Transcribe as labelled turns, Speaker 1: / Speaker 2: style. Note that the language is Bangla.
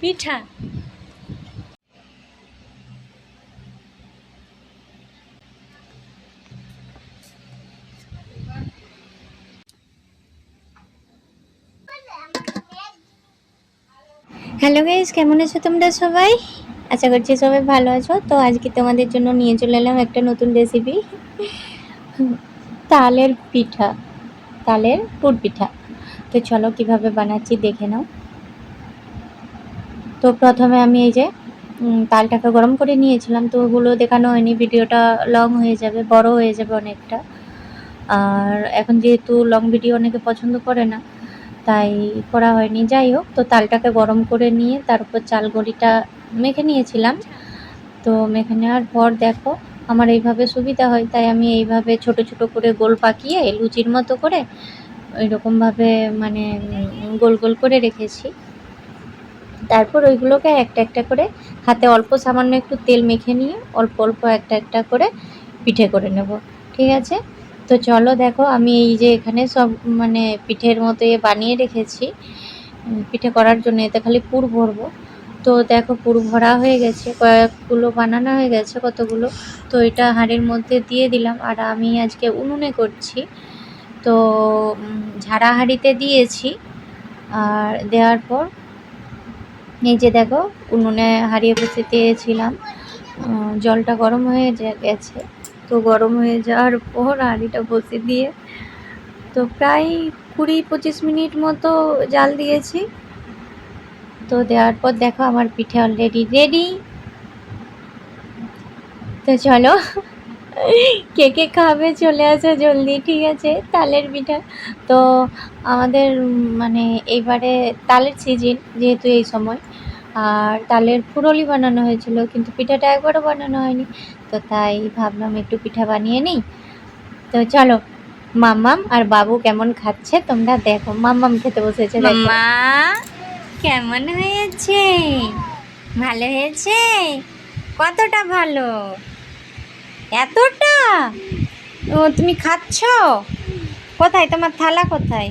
Speaker 1: পিঠা।
Speaker 2: হ্যালো গাইজ কেমন আছো তোমরা সবাই? আশা করছি সবাই ভালো আছো। তো আজকে তোমাদের জন্য নিয়ে চলে এলাম একটা নতুন রেসিপি তালের পিঠা, তালের পুর পিঠা। তো চলো কীভাবে বানাচ্ছি দেখে নাও। তো প্রথমে আমি এই যে তালটাকে গরম করে নিয়েছিলাম, তো ওগুলো দেখানো হয়নি, ভিডিওটা লং হয়ে যাবে, বড় হয়ে যাবে অনেকটা। আর এখন যেহেতু লং ভিডিও অনেকে পছন্দ করে না, তাই করা হয়নি। যাই হোক, তো তালটাকে গরম করে নিয়ে তারপর চাল গড়িটা মেখে নিয়েছিলাম। তো মেখে নেওয়ার পর দেখো, আমার এইভাবে সুবিধা হয়, তাই আমি এইভাবে ছোট ছোট করে গোল পাকিয়ে লুচির মতো করে ওইরকমভাবে মানে গোল গোল করে রেখেছি। তারপর ওইগুলোকে একটা একটা করে হাতে অল্প সামান্য একটু তেল মেখে নিয়ে অল্প অল্প একটা একটা করে পিঠে করে নেব, ঠিক আছে? তো চলো দেখো, আমি এই যে এখানে সব মানে পিঠের মতো এ বানিয়ে রেখেছি। পিঠে করার জন্য এতে খালি পুর ভরবো। তো দেখো, পুর ভরা হয়ে গেছে, কয়েকগুলো বানানো হয়ে গেছে কতগুলো। তো এটা হাঁড়ির মধ্যে দিয়ে দিলাম, আর আমি আজকে উনুনে করছি। তো ঝাড়া হাঁড়িতে দিয়েছি, আর দেওয়ার পর এই যে দেখো, উনুনে হারিয়ে বসে দিয়েছিলাম। জলটা গরম হয়ে গেছে। তো গরম হয়ে যাওয়ার পর হাঁড়িটা বসে দিয়ে তো প্রায় কুড়ি পঁচিশ মিনিট মতো জাল দিয়েছি। তো দেওয়ার পর দেখো আমার পিঠে অলরেডি রেডি তো চলো। কে কে খাবে চলে আসো জলদি, ঠিক আছে? তালের পিঠা। তো আমাদের মানে এইবারে তালের সিজন যেহেতু এই সময়, আর তালের ফুরলি বানানো হয়েছিল, কিন্তু পিঠাটা একবারও বানানো হয়নি। তো তাই ভাবলাম একটু পিঠা বানিয়ে নিই। তো চলো, মাম্মাম আর বাবু কেমন খাচ্ছে তোমরা দেখো। মাম্মাম খেতে বসেছে
Speaker 1: মাম্মা, কেমন হয়েছে? ভালো হয়েছে? কতটা ভালো? এতটা? ও তুমি খাচ্ছ? কোথায়? তোমার থালা কোথায়?